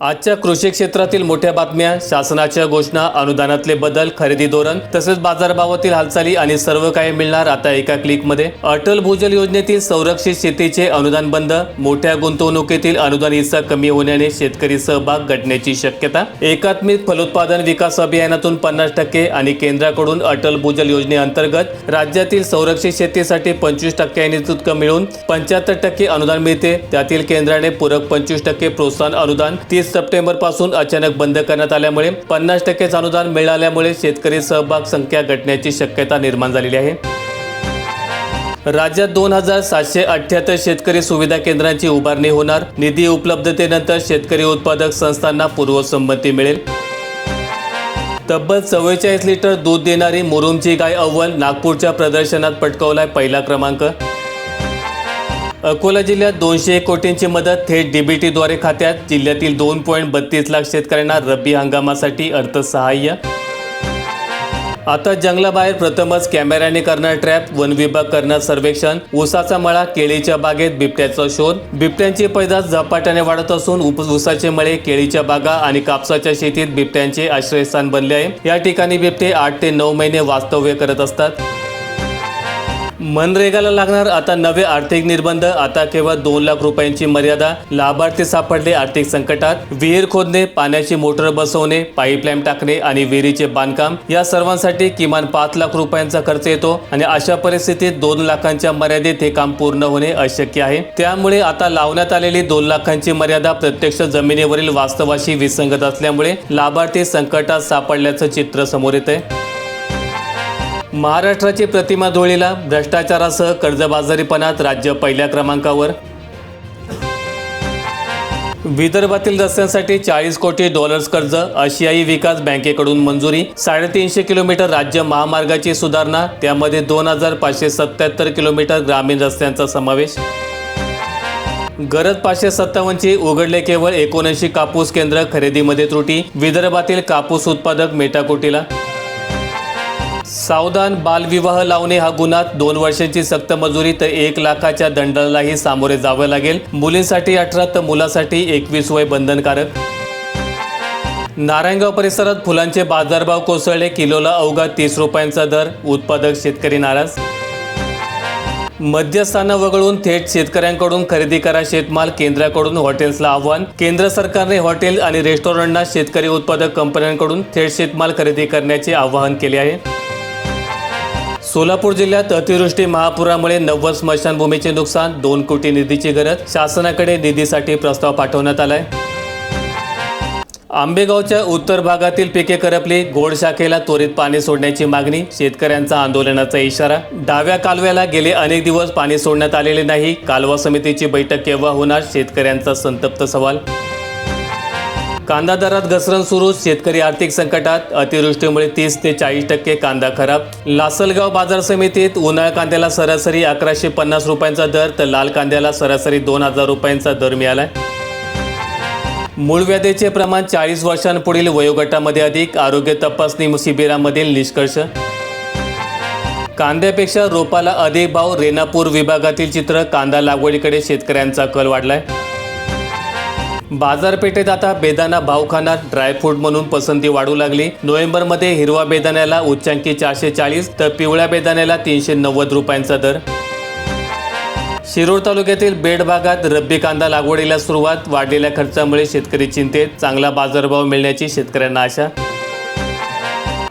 आजच्या कृषी क्षेत्रातील मोठ्या बातम्या शासनाच्या घोषणा अनुदानातले बदल खरेदी धोरण तसेच बाजारभावातील हालचाली आणि सर्व काही मिळणार आता एका क्लिकमध्ये. अटल भूजल योजनेतील संरक्षित शेतीचे अनुदान बंद मोठ्या गुंतवणुकीतील अनुदान हिस्सा कमी होण्याने शेतकरी सहभाग घटण्याची शक्यता. एकात्मिक फलोत्पादन विकास अभियानातून पन्नास टक्के आणि केंद्राकडून अटल भूजल योजनेअंतर्गत राज्यातील संरक्षित शेतीसाठी पंचवीस टक्क्यांनी इतकं मिळून पंच्याहत्तर टक्के अनुदान मिळते. त्यातील केंद्राने पूरक पंचवीस टक्के प्रोत्साहन अनुदान तीस सप्टेंबरपासून अचानक बंद करण्यात आल्यामुळे पन्नास टक्केच अनुदान मिळाल्यामुळे शेतकरी सहभाग संख्या घटण्याची शक्यता निर्माण झालेली आहे. राज्यात दोन हजार सातशे अठ्ठ्याहत्तर शेतकरी सुविधा केंद्रांची उभारणी होणार. निधी उपलब्धतेनंतर शेतकरी उत्पादक संस्थांना पूर्वसंमती मिळेल. तब्बल चव्वेचाळीस लिटर दूध देणारी मुरुमची गाय अव्वल नागपूरच्या प्रदर्शनात पटकवलाय पहिला क्रमांक. अकोला जिल्ह्यात दोनशे एक कोटींची मदत थेट डीबीटीद्वारे खात्यात. जिल्ह्यातील दोन पॉईंट बत्तीस लाख शेतकऱ्यांना रब्बी हंगामासाठी अर्थसहाय्य. आता जंगलाबाहेर प्रथमच कॅमेऱ्याने करणार ट्रॅप. वन विभाग करणार सर्वेक्षण. ऊसाचा मळा केळीच्या बागेत बिबट्याचा शोध. बिबट्यांची पैदास झपाट्याने वाढत असून ऊसाचे मळे केळीच्या बागा आणि कापसाच्या शेतीत बिबट्यांचे आश्रयस्थान बनले आहे. या ठिकाणी बिबटे आठ ते नऊ महिने वास्तव्य करत असतात. मनरेगाला लागणार आता नवे आर्थिक निर्बंध. आता केवळ दोन लाख रुपयांची मर्यादा. लाभार्थी सापडले आर्थिक संकटात. विहीर खोदणे पाण्याची मोटर बसवणे पाईपलाईन टाकणे आणि विहिरीचे बांधकाम या सर्वांसाठी किमान पाच लाख रुपयांचा खर्च येतो आणि अशा परिस्थितीत दोन लाखांच्या मर्यादेत हे काम पूर्ण होणे अशक्य आहे. त्यामुळे आता लावण्यात आलेली दोन लाखांची मर्यादा प्रत्यक्ष जमिनीवरील वास्तवाशी विसंगत असल्यामुळे लाभार्थी संकटात सापडल्याचं चित्र समोर येत आहे महाराष्ट्राची प्रतिमा धुळीला भ्रष्टाचारासह कर्जबाजारीपणात राज्य पहिल्या क्रमांकावर. विदर्भातील रस्त्यांसाठी चाळीस कोटी डॉलर्स कर्ज आशियाई विकास बँकेकडून मंजुरी साडेतीनशे किलोमीटर राज्य महामार्गाची सुधारणा त्यामध्ये दोन हजार पाचशे सत्याहत्तर किलोमीटर ग्रामीण रस्त्यांचा समावेश. गरज पाचशे सत्तावन्नची उघडले केवळ एकोणऐंशी कापूस केंद्र खरेदीमध्ये त्रुटी विदर्भातील कापूस उत्पादक मेटाकोटीला. सावधान बालविवाह लावणे हा गुन्हा. दोन वर्षांची सक्त मजुरी तर एक लाखाच्या दंडालाही सामोरे जावे लागेल. मुलींसाठी अठरा तर मुलासाठी एकवीस वय बंधनकारक. नारायणगाव परिसरात फुलांचे बाजारभाव कोसळले. किलोला अवघा तीस रुपयांचा दर. उत्पादक शेतकरी नाराज. मध्यस्थानं वगळून थेट शेतकऱ्यांकडून खरेदी करा शेतमाल. केंद्राकडून हॉटेल्सला आव्हान. केंद्र सरकारने हॉटेल आणि रेस्टॉरंटना शेतकरी उत्पादक कंपन्यांकडून थेट शेतमाल खरेदी करण्याचे आवाहन केले आहे. सोलापूर जिल्ह्यात अतिवृष्टी महापुरामुळे नव्वद स्मशानभूमीचे नुकसान दोन कोटी निधीची गरज शासनाकडे निधीसाठी प्रस्ताव पाठवण्यात आलाय. आंबेगावच्या उत्तर भागातील पिके करपली गोड शाखेला त्वरित पाणी सोडण्याची मागणी शेतकऱ्यांचा आंदोलनाचा इशारा. डाव्या कालव्याला गेले अनेक दिवस पाणी सोडण्यात आलेले नाही कालवा समितीची बैठक केव्हा होणार शेतकऱ्यांचा संतप्त सवाल. कांदा दरात घसरण सुरू. शेतकरी आर्थिक संकटात अतिवृष्टीमुळे तीस ते चाळीस टक्के कांदा खराब. लासलगाव बाजार समितीत उन्हाळ कांद्याला सरासरी अकराशे पन्नास रुपयांचा दर तर लाल कांद्याला सरासरी दोन हजार रुपयांचा दर मिळालाय. मूळव्याधीचे प्रमाण चाळीस वर्षांपुढील वयोगटामध्ये अधिक. आरोग्य तपासणी शिबिरामधील निष्कर्ष. कांद्यापेक्षा रोपाला अधिक भाव. रेणापूर विभागातील चित्र कांदा लागवडीकडे शेतकऱ्यांचा कल वाढलाय. बाजारपेठेत आता बेदाना भाव खाणार ड्रायफ्रूट म्हणून पसंती वाढू लागली. नोव्हेंबरमध्ये हिरवा बेदाण्याला उच्चांकी चारशे चाळीस तर पिवळ्या बेदाण्याला तीनशे नव्वद रुपयांचा दर. शिरोळ तालुक्यातील बेड भागात रब्बी कांदा लागवडीला सुरुवात. वाढलेल्या खर्चामुळे शेतकरी चिंतेत. चांगला बाजारभाव मिळण्याची शेतकऱ्यांना आशा.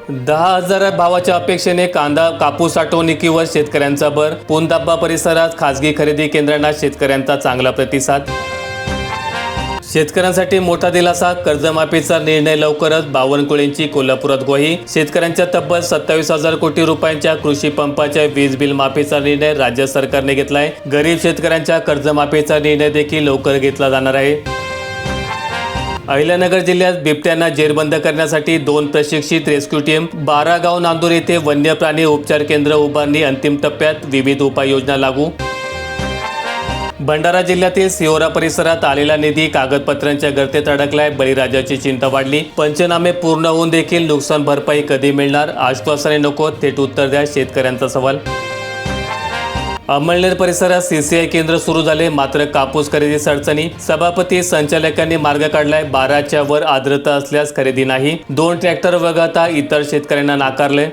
दहा हजार भावाच्या अपेक्षेने कांदा कापूस साठवणुकीवर शेतकऱ्यांचा भर. पुनदाब्बा परिसरात खासगी खरेदी केंद्रांना शेतकऱ्यांचा चांगला प्रतिसाद. शेतकऱ्यांसाठी मोठा दिलासा कर्जमाफीचा निर्णय लवकरच बावनकुळेंची कोल्हापुरात ग्वाही. शेतकऱ्यांच्या तब्बल सत्तावीस हजार कोटी रुपयांच्या कृषी पंपाच्या वीज बिल माफीचा निर्णय राज्य सरकारने घेतलाय. गरीब शेतकऱ्यांच्या कर्जमाफीचा निर्णय देखील लवकर घेतला जाणार आहे. अहिल्यानगर जिल्ह्यात बिबट्यांना जेरबंद करण्यासाठी दोन प्रशिक्षित रेस्क्यू टीम बारागाव नांदूर येथे वन्य प्राणी उपचार केंद्र उभारणी अंतिम टप्प्यात विविध उपाययोजना लागू भंडारा जिल्ह्यातील सिहोरा परिसरात आलेला निधी कागदपत्रांच्या गर्तेत अडकलाय. बळीराजाची चिंता वाढली. पंचनामे पूर्ण होऊन देखील नुकसान भरपाई कधी मिळणार? आश्वासने नको थेट उत्तर द्या शेतकऱ्यांचा सवाल. अंमळनेर परिसरात सीसीआय केंद्र सुरू झाले. मात्र कापूस खरेदी अडचणी. सभापती संचालकांनी मार्ग काढलाय. बाराच्या वर आर्द्रता असल्यास खरेदी नाही. दोन ट्रॅक्टर वगळता इतर शेतकऱ्यांना नाकारले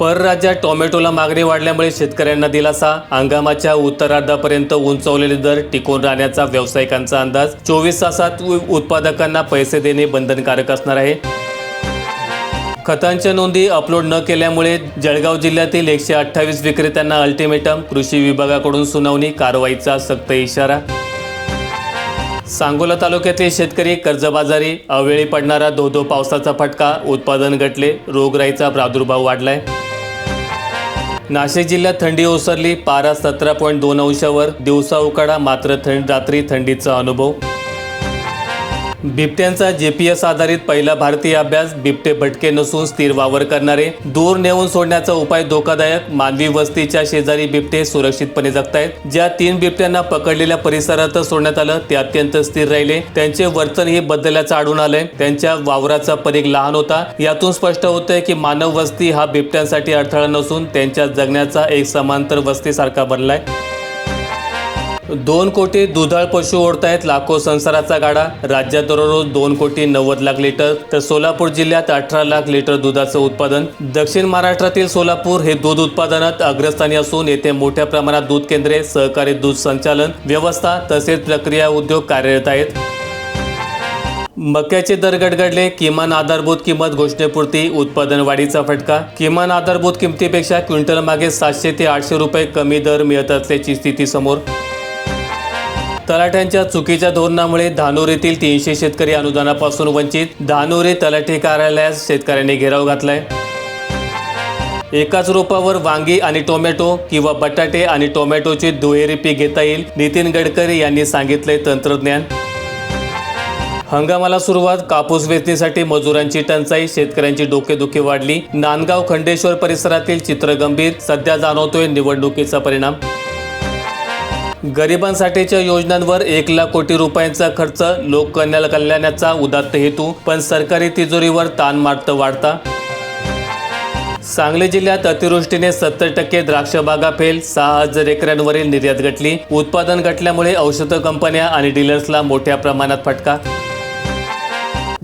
परराज्यात टोमॅटोला मागणी वाढल्यामुळे शेतकऱ्यांना दिलासा. हंगामाच्या उत्तरार्धापर्यंत उंचावलेले दर टिकून राहण्याचा व्यावसायिकांचा अंदाज. चोवीस तासात उत्पादकांना पैसे देणे बंधनकारक असणार आहे. खतांच्या नोंदी अपलोड न केल्यामुळे जळगाव जिल्ह्यातील एकशे अठ्ठावीस विक्रेत्यांना अल्टिमेटम. कृषी विभागाकडून सुनावणी कारवाईचा सक्त इशारा. सांगोला तालुक्यातील शेतकरी कर्जबाजारी. अवेळी पडणारा धोधो पावसाचा फटका. उत्पादन घटले. रोगराईचा प्रादुर्भाव वाढलाय. नाशिक जिल्ह्यात थंडी ओसरली पारा सतरा पॉईंट दोन अंशावर दिवसा उकाडा मात्र थंड रात्री थंडीचा अनुभव. बिबट्यांचा जे पी एस आधारित पहिला भारतीय अभ्यास बिबटे भटके नसून स्थिर वावर करणारे दूर नेऊन सोडण्याचा उपाय धोकादायक मानवी वस्तीच्या शेजारी बिबटे सुरक्षितपणे जगतायत. ज्या तीन बिबट्यांना पकडलेल्या परिसरातच सोडण्यात आलं ते अत्यंत स्थिर राहिले. त्यांचे वर्तन हे बदलल्याचं आढळून आलंय. त्यांच्या वावराचा परीघ लहान होता. यातून स्पष्ट होतंय की मानव वस्ती हा बिबट्यांसाठी अडथळा नसून त्यांच्या जगण्याचा एक समांतर वस्तीसारखा बनलाय. दोन कोटी दुधाळ पशु ओढतायत लाखो संसाराचा गाडा. राज्यात दररोज दोन कोटी नव्वद लाख लिटर. तर सोलापूर जिल्ह्यात अठरा लाख लिटर दुधाचं उत्पादन. दक्षिण महाराष्ट्रातील सोलापूर हे दूध उत्पादनात अग्रस्थानी असून येथे मोठ्या प्रमाणात दूध केंद्रे सहकारी दूध संचालन व्यवस्था तसेच प्रक्रिया उद्योग कार्यरत आहेत. मक्याचे दर गडगडले किमान आधारभूत किंमत घोषणेपुरती उत्पादन वाढीचा फटका. किमान आधारभूत किमतीपेक्षा क्विंटल मागे सातशे ते आठशे रुपये कमी दर मिळत असल्याची स्थिती समोर. तलाठ्यांच्या चुकीच्या धोरणामुळे धानोरीतील तीनशे शेतकरी अनुदानापासून वंचित. धानोरे तलाठी कार्यालयास शेतकऱ्यांनी घेराव घातलाय. एकाच रोपावर वांगी आणि टोमॅटो किंवा बटाटे आणि टोमॅटोची दुहेरी पीक घेता येईल नितीन गडकरी यांनी सांगितले तंत्रज्ञान. हंगामाला सुरुवात कापूस वेचणीसाठी मजुरांची टंचाई शेतकऱ्यांची डोकेदुखी वाढली. नांदगाव खंडेश्वर परिसरातील चित्र गंभीर सध्या जाणवतोय निवडणुकीचा परिणाम. गरिबांसाठीच्या योजनांवर एक लाख कोटी रुपयांचा खर्च लोककल्याण कल्याणाचा उदात्त हेतू पण सरकारी तिजोरीवर ताण मारतं वाढता. सांगली जिल्ह्यात अतिवृष्टीने सत्तर टक्के द्राक्ष बागा फेल सहा हजार एकरांवरील निर्यात घटली. उत्पादन घटल्यामुळे औषध कंपन्या आणि डीलर्सला मोठ्या प्रमाणात फटका.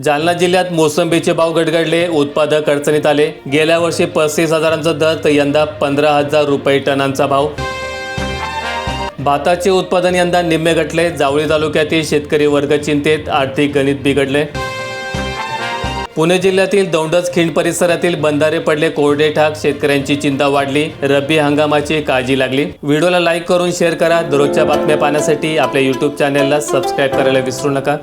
जालना जिल्ह्यात मोसंबीचे भाव गडगडले उत्पादक अडचणीत आले. गेल्या वर्षी पस्तीस हजारांचा दर तर यंदा पंधरा हजार रुपये टनांचा भाव. भाताचे उत्पादन यंदा निम्मे घटले. जावळी तालुक्यातील शेतकरी वर्ग चिंतेत आर्थिक गणित बिघडले. पुणे जिल्ह्यातील दौंडच खिंड परिसरातील बंधारे पडले. कोरडे ठाक शेतकऱ्यांची चिंता वाढली. रब्बी हंगामाची काळजी लागली. व्हिडिओला लाईक करून शेअर करा. दररोजच्या बातम्या पाहण्यासाठी आपल्या यूट्यूब चॅनेलला सबस्क्राईब करायला विसरू नका.